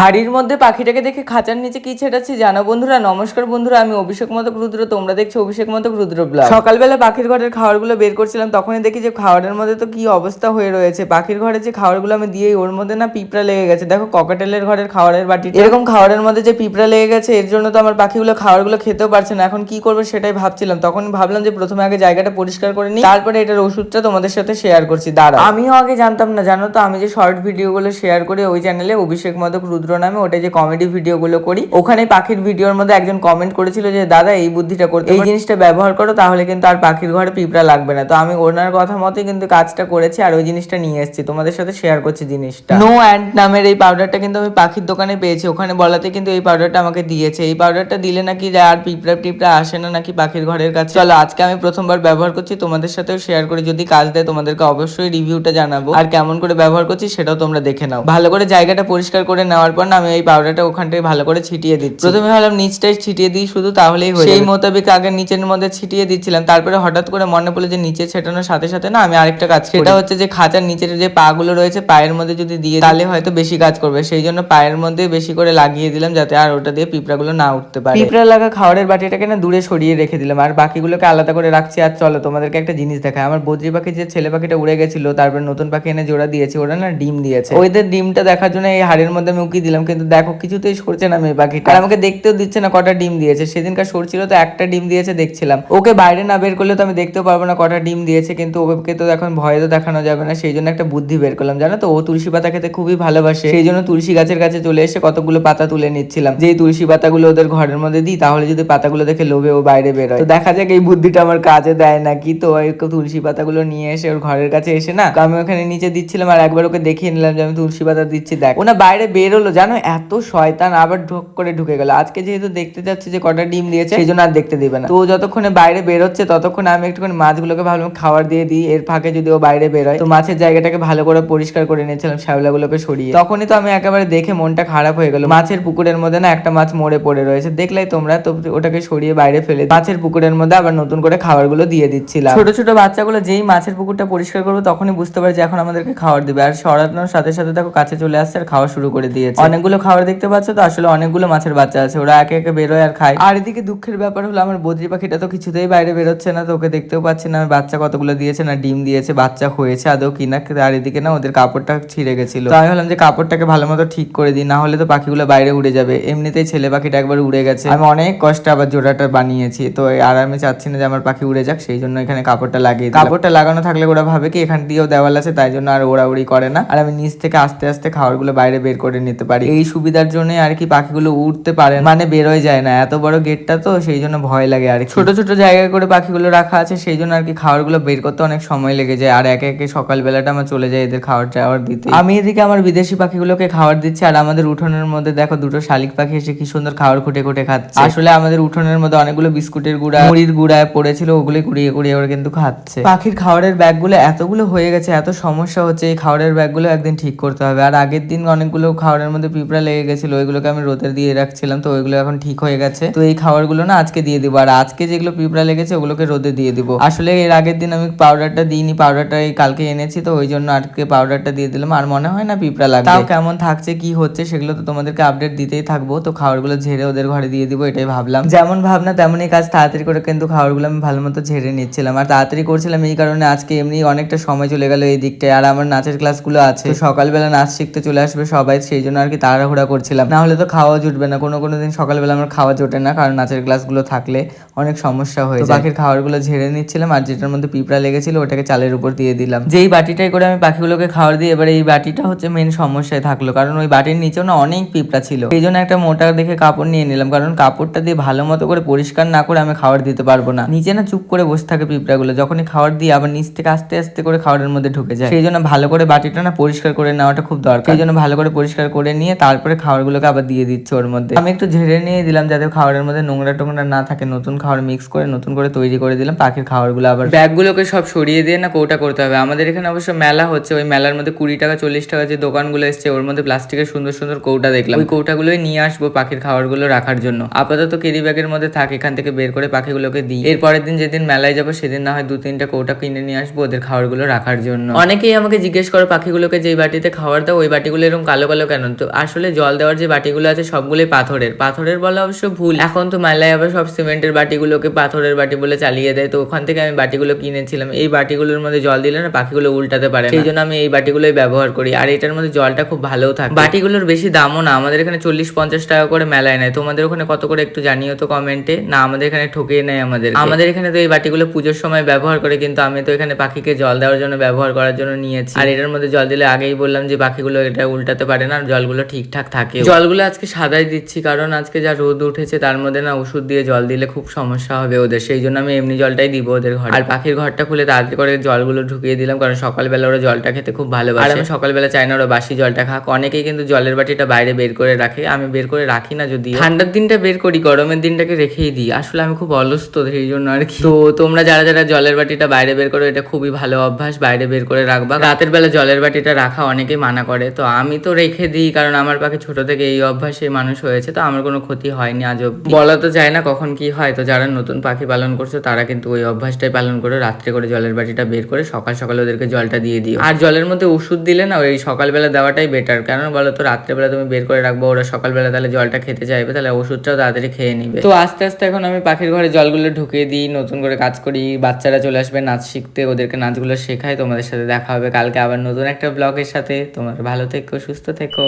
হাড়ির মধ্যে পাখিটাকে দেখে খাঁচার নিচে কি ছেটাচ্ছি জানো বন্ধুরা? নমস্কার বন্ধুরা, আমি অভিষেক মতো রুদ্র, তোমরা দেখছ অভিষেক মতো রুদ্র ব্লগ। সকালবেলা পাখির ঘরের খাবারগুলো বের করছিলাম, তখনই দেখি যে খাবারের মধ্যে তো কি অবস্থা হয়ে রয়েছে। পাখির ঘরে যে খাবারগুলো আমি দিয়েই, ওর মধ্যে না পিঁপড়া লেগে গেছে। দেখো ককাটেলের ঘরের খাবারের বাটি এরকম খাবারের মধ্যে যে পিঁপড়া লেগে গেছে, এর জন্য তো আমার পাখিগুলো খাবারগুলো খেতেও পারছে না। এখন কি করব সেটাই ভাবছিলাম। তখন ভাবলাম যে প্রথমে আগে জায়গাটা পরিষ্কার করে নিই, তারপরে এটার ওষুধটা তোমাদের সাথে শেয়ার করছি। দাঁড়া আমিও আগে জানতাম না, জানো তো? আমি যে শর্ট ভিডিওগুলো শেয়ার করি, ওই চ্যানেলে অভিষেক মদক রুদ্র নামে ওটা যে কমেডি ভিডিওগুলো করি। ওখানে পাখির ভিডিওর মধ্যে একজন কমেন্ট করেছিল যে দাদা এই বুদ্ধিটা করতে এই জিনিসটা ব্যবহার করো তাহলে কিন্তু আর পাখির ঘরে পিঁপড়া লাগবে না। তো আমি ওনার কথা মতোই কিন্তু কাজটা করেছি আর ওই জিনিসটা নিয়ে এসেছি। তোমাদের সাথে শেয়ার করছি জিনিসটা। নো অ্যান্ড নামের এই পাউডারটা কিন্তু আমি পাখির দোকানে পেয়েছি। ওখানে বলাতে কিন্তু এই পাউডারটা আমাকে দিয়েছে। এই পাউডারটা দিলে নাকি আর পিঁপড়া টিপড়া আসে না নাকি পাখির ঘরের কাছে। চলো আজকে আমি প্রথমবার ব্যবহার করছি। তোমাদের সাথেও শেয়ার করি। যদি কাজ দেয় তোমাদেরকে অবশ্যই রিভিউটা জানাব। আর কেমন করে ব্যবহার করছি সেটাও তোমরা দেখে নাও। ভালো করে জায়গাটা পরিষ্কার করে নেওয়ার পর না আমি এই পাউডারটা ওখানটায় ভালো করে ছিটিয়ে দিচ্ছি। প্রথমে ভাবলাম নিচটাই ছিটিয়ে দিই শুধু তাহলেই হয়ে সেই মোতাবেক আগে নিচের মধ্যে ছিটিয়ে দিচ্ছিলাম তারপরে হঠাৎ করে মনে পড়ল যে নিচে ছেটানোর সাথে সাথে না আমি আরেকটা কাজ। সেটা হচ্ছে যে খাঁচার নিচের যে পা গুলো রয়েছে পায়ের মধ্যে যদি দিয়ে তাহলে হয়তো বেশি কাজ করবে। সেই জন্য পায়ের মধ্যে বেশি করে লাগিয়ে দিলাম যাতে আর ওটা দিয়ে পিঁপড়াগুলো না উঠতে পারে। পিঁপড়া লাগা খাওয়ারের বাটিটাকে না দূরে সরিয়ে রেখে দিলাম। আর বাকিগুলোকে আলাদা করে রাখছি। আর চলো তোমাদেরকে একটা জিনিস দেখায় আমার বদ্রি পাখি যে ছেলে পাখিটা উড়ে গেছিল তারপর নতুন পাখি এনে জোড়া দিয়েছে ওরা না ডিম দিয়েছে। ওইদের ডিমটা দেখার জন্য এই হাড়ের মধ্যে আমি উকি দিলাম, কিন্তু দেখো কিছুতেই সরছে না মেয়ে পাখিটা। আমাকে দেখতেও দিচ্ছে না কটা ডিম দিয়েছে। সেদিনকার সরছিল তো একটা ডিম দিয়েছে দেখছিলাম। ওকে বাইরে না বের করলে তো আমি দেখতেও পারব না কটা ডিম দিয়েছে, কিন্তু ওকে তো এখন ভয়ে তো দেখানো যাবে না। সেই জন্য একটা বুদ্ধি বের করলাম, জানো তো? ও তুলসী পাতা খেতে খুবই ভালোবাসে। সেই জন্য তুলসী গাছের কাছে চলে এসে কতগুলো পাতা তুলে নিচ্ছিলাম। যে তুলসী পাতাগুলো ওদের ঘরের মধ্যে দিই, তাহলে যদি পাতাগুলো দেখে লোভে ও বাইরে বেরোয় তো দেখা যাক এই বুদ্ধিটা আমার কাজে দেয় নাকি? তো ওই তুলসী পাতাগুলো নিয়ে এসে ওর ঘরের কাছে এসে না আমি ওখানে নিচে দিচ্ছিলাম আর একবার ওকে দেখিয়ে নিলাম যে আমি তুলসী পাতা দিচ্ছি, দেখ। ও না বাইরে বেরোলো জানো, এত শয়তান আবার ঢোক করে ঢুকে গেল। আজকে যেহেতু দেখতে যাচ্ছে যে কটা ডিম দিয়েছে, সেই জন্য আর দেখতে দিবে না। তো যতক্ষণে বাইরে বেরোচ্ছে, ততক্ষণ আমি একটুখানি মাছগুলোকে ভালো খাবার দিয়ে দিই। এর ফাঁকে যদি ও বাইরে বেরোয়, তো মাছের জায়গাটাকে ভালো করে পরিষ্কার করে নিয়েছিলাম, শ্যাওলাগুলোকে সরিয়ে। তখনই তো আমি একেবারে দেখে মনটা খারাপ হয়ে গেল। মাছের পুকুরের মধ্যে না একটা মাছ মরে পড়ে রয়েছে। দেখলাই তোমরা, তো ওটাকে সরিয়ে বাইরে ফেলে মাছের পুকুরের মধ্যে আবার নতুন করে খাবারগুলো দিয়ে দিচ্ছিলাম। ছোট ছোট বাচ্চাগুলো যেই মাছের পুকুরটা পরিষ্কার করব, তখনই বুঝতে পারে যে এখন আমাদেরকে খাবার দিবে। আর সরানোর সাথে সাথে দেখো, কাছে চলে আসছে আর খাওয়া শুরু করে দিয়েছে। অনেকগুলো খাবার দেখতে পাচ্ছ তো? আসলে অনেকগুলো মাছের বাচ্চা আছে। ওরা একে একে বেরোয় আর খায়। আর এদিকে দুঃখের ব্যাপার হলো আমার বদ্রি পাখিটা তো কিছুতেই বাইরে বেরোচ্ছে না তো ওকে দেখতেও পাচ্ছি না। বাচ্চা কতগুলো দিয়েছে না ডিম দিয়েছে বাচ্চা হয়েছে আদৌ কিনা আর এদিকে না ওদের কাপড়টা ছিঁড়ে গেছিল। তো আমি ভাবলাম যে কাপড়টাকে ভালো মতো ঠিক করে দিই না হলে তো পাখিগুলো বাইরে উড়ে যাবে। এমনিতেই ছেলে পাখিটা একবার উড়ে গেছে। আমি অনেক কষ্টে আবার জোড়াটা বানিয়েছি তো আর আমি চাচ্ছি না যে আমার পাখি উড়ে যাক সেই জন্য এখানে কাপড়টা লাগিয়ে। কাপড়টা লাগানো থাকলে ওরা ভাবে কি এখান দিয়েও দেওয়াল আছে তাই জন্য আর ওড়াউড়ি করে না। আর আমি নিচ থেকে আস্তে আস্তে খাবারগুলো বাইরে বের করে নিতে পারি এই সুবিধার জন্য আর কি পাখিগুলো উঠতে পারে মানে বেরোয় যায় না। এত বড় গেটটা তো, সেই জন্য ভয় লাগে আর ছোট ছোট জায়গায় করে পাখিগুলো রাখা আছে, সেই জন্য আর কি খাবারগুলো বের করতে অনেক সময় লেগে যায়। আর একে একে সকাল বেলাটা আমার চলে যায় এদের খাবার টাবার দিতে। আমি এদিকে আমার বিদেশি পাখিগুলোকে খাবার দিচ্ছি, আর আমাদের উঠোনের মধ্যে দেখো দুটো শালিক পাখি এসে কি সুন্দর খাবার খুঁটে খুঁটে খাচ্ছে। আসলে আমাদের উঠোনের মধ্যে অনেকগুলো বিস্কুটের গুঁড়া, মুড়ির গুঁড়া পড়েছিল ওগুলো কুড়িয়ে কুড়িয়ে ওরা কিন্তু খাচ্ছে। পাখির খাবারের ব্যাগগুলো এতগুলো হয়ে গেছে, এত সমস্যা হচ্ছে, এই খাবারের ব্যাগগুলো একদিন ঠিক করতে হবে। আর আগের দিন অনেকগুলো খাবারের মধ্যে পিঁপড়া লেগে গেছিল, ওইগুলোকে আমি রোদে দিয়ে রাখছিলাম, তো ওইগুলো এখন ঠিক হয়ে গেছে। তো এই খাবারগুলো না আজকে দিয়ে দিব। আর আজকে যেগুলো পিঁপড়া লেগেছে, ওগুলোকে রোদে দিয়ে দিব। আসলে এর আগের দিন আমি পাউডারটা দিইনি পাউডারটা এই কালকে এনেছি, তো ওই জন্য আজকে পাউডারটা দিয়ে দিলাম। আর মনে হয় না পিঁপড়া লাগবে। তাও কেমন থাকছে, কি হচ্ছে সেগুলো তো তোমাদেরকে আপডেট দিতেই থাকব। তো খাবারগুলো ঝেড়ে ওদের ঘরে দিয়ে দিব, এটাই ভাবলাম। যেমন ভাবনা, তেমনই কাজ তাড়াতাড়ি করে কিন্তু খাবারগুলো আমি ভালো মতো ঝেড়ে নিচ্ছিলাম। আর তাড়াতাড়ি করছিলাম এই কারণে আজকে এমনি অনেকটা সময় চলে গেল এই দিকটায়। আর আমার নাচের ক্লাসগুলো আছে। সকালবেলা নাচ শিখতে চলে আসবে সবাই, সেই জন্য আর কি তাড়াহুড়া করছিলাম। না হলে তো খাওয়া জুটবে না। কোনো কোনো দিন সকালবেলা আমার খাওয়া জোটে না কারণ নাচের ক্লাসগুলো থাকলে অনেক সমস্যা হয়ে যায়। পাখির খাবারগুলো ঝেড়ে নিচ্ছিলাম আর যেটার মধ্যে পিঁপড়া লেগেছিল ওটাকে চালের উপর দিয়ে দিলাম। যেই বাটিটাই করে আমি পাখিগুলোকে খাবার দিই এবার এই বাটিটা হচ্ছে মেন সমস্যায় থাকল। কারণ ওই বাটির নিচেও না অনেক পিঁপড়া ছিল। এই জন্য একটা মোটা দেখে কাপড় নিয়ে নিলাম। কারণ কাপড়টা দিয়ে ভালো মতো করে পরিষ্কার না করে আমি খাবার দিতে পারব না। নিচে না চুপ করে বসে থাকে পিঁপড়াগুলো। যখনই খাবার দিই আবার নিচ থেকে আস্তে আস্তে করে খাবারের মধ্যে ঢুকে যায়। সেই জন্য ভালো করে বাটিটা না পরিষ্কার করে নেওয়াটা খুব দরকার। সেই জন্য ভালো করে পরিষ্কার করে নিয়ে তারপরে খাবারগুলোকে আবার দিয়ে দিচ্ছে ওর মধ্যে। আমি একটু ঝেড়ে নিয়ে দিলাম যাতে খাবারের মধ্যে নোংরা টোংরা না থাকে, নতুন খাবার মিক্স করে, নতুন করে তৈরি করে দিলাম, পাখির খাবারগুলো আবার ব্যাগগুলোকে সব সরিয়ে দিয়ে না কৌটা করতে হবে। আমাদের এখানে অবশ্য মেলা হচ্ছে, ওই মেলার মধ্যে কুড়ি টাকা, চল্লিশ টাকা যে দোকানগুলো এসছে, ওর মধ্যে প্লাস্টিকের সুন্দর সুন্দর কৌটা দেখলাম। ওই কৌটাগুলোই নিয়ে আসব পাখির খাবারগুলো রাখার জন্য। আপাতত কেরি ব্যাগের মধ্যে থাক, এখান থেকে বের করে পাখিগুলোকে দিই। এর পরের দিন যেদিন মেলায় যাব, সেদিন না হয় দু তিনটা কৌটা কিনে নিয়ে আসব ওদের খাবারগুলো রাখার জন্য। অনেকেই আমাকে জিজ্ঞেস করো পাখিগুলোকে যেই বাটিতে খাবার দাও, ওই বাটিগুলো এরকম কালো কালো কেন? তো আসলে জল দেওয়ার যে বাটিগুলো আছে সবগুলোই পাথরের। পাথরের বলা অবশ্য ভুল। এখন তো মেলায় আবার সব সিমেন্টের বাটিগুলোকে পাথরের বাটি বলে চালিয়ে দেয়। তো ওখান থেকে আমি বাটিগুলো কিনেছিলাম। এই বাটিগুলোর মধ্যে জল দিলে না পাখিগুলো উল্টাতে পারে সেই জন্য আমি এই বাটিগুলোই ব্যবহার করি। আর এটার মধ্যে জলটা খুব ভালো থাকে। বাটিগুলোর বেশি দামও না। আমাদের এখানে চল্লিশ পঞ্চাশ টাকা করে মেলায় নেয়। তোমাদের ওখানে কত করে একটু জানিও তো কমেন্টে। না, আমাদের এখানে ঠকিয়ে নেয় আমাদের। আমাদের এখানে তো এই বাটিগুলো পুজোর সময় ব্যবহার করে, কিন্তু আমি তো এখানে পাখিকে জল দেওয়ার জন্য ব্যবহার করার জন্য নিয়েছি। আর এটার মধ্যে জল দিলে আগেই বললাম যে পাখিগুলো এটা উল্টাতে পারে না, আর জলগুলো ঠিকঠাক থাকে। জলগুলো আজকে সাদাই দিচ্ছি কারণ আজকে যা রোদ উঠেছে তার মধ্যে না ওষুধ দিয়ে জল দিলে খুব সমস্যা হবে ওদের। সেই জন্য আমি এমনি জলটাই দিব ওদের ঘরে। আর পাখির ঘরটা খুলে তাড়াতাড়ি করে জলগুলো ঢুকিয়ে দিলাম কারণ সকালবেলা ওরা জলটা খেতে খুব ভালোবাসে। আর আমি সকালবেলা চাই না ওরা বাসি জলটা খাক। অনেকেই কিন্তু জলের বাটিটা বাইরে বের করে রাখে আমি বের করে রাখি না যদি ঠান্ডার দিনটা বের করি গরমের দিনটাকে রেখেই দিই। আসলে আমি খুব অলস তো সেই জন্য আর কি। তো তোমরা যারা যারা জলের বাটিটা বাইরে বের করো এটা খুবই ভালো অভ্যাস বাইরে বের করে রাখবা। রাতের বেলা জলের বাটিটা রাখা অনেকেই মানা করে। তো আমি তো রেখে দিই কারণ আমার পাখি ছোট থেকে এই অভ্যাসে মানুষ হয়েছে, তো আমার কোনো ক্ষতি হয়নি আজ বলা তো যায় না কখন কি হয়, তো যারা নতুন পাখি পালন করছে, তারা কিন্তু ওই অভ্যাসটাই পালন করে রাত্রে করে জলের বাটিটা বের করে সকাল সকাল ওদেরকে জলটা দিয়ে দিও। আর জলের মধ্যে ওষুধ দিলে না, ওই সকালবেলা দেওয়াটাই বেটার কারণ বলো তো? রাত্রেবেলা তুমি বের করে রাখব, ওরা সকালবেলা তাহলে জলটা খেতে চাইবে, তাহলে ওষুধটাও তাড়াতাড়ি খেয়ে নিবে। তো আস্তে আস্তে এখন আমি পাখির ঘরে জলগুলো ঢুকিয়ে দিই, নতুন করে কাজ করি, বাচ্চারা চলে আসবে নাচ শিখতে, ওদেরকে নাচগুলো শেখাই, তোমাদের সাথে দেখা হবে, কালকে আবার নতুন একটা ব্লগের সাথে। তোমরা ভালো থেকো, সুস্থ থেকো।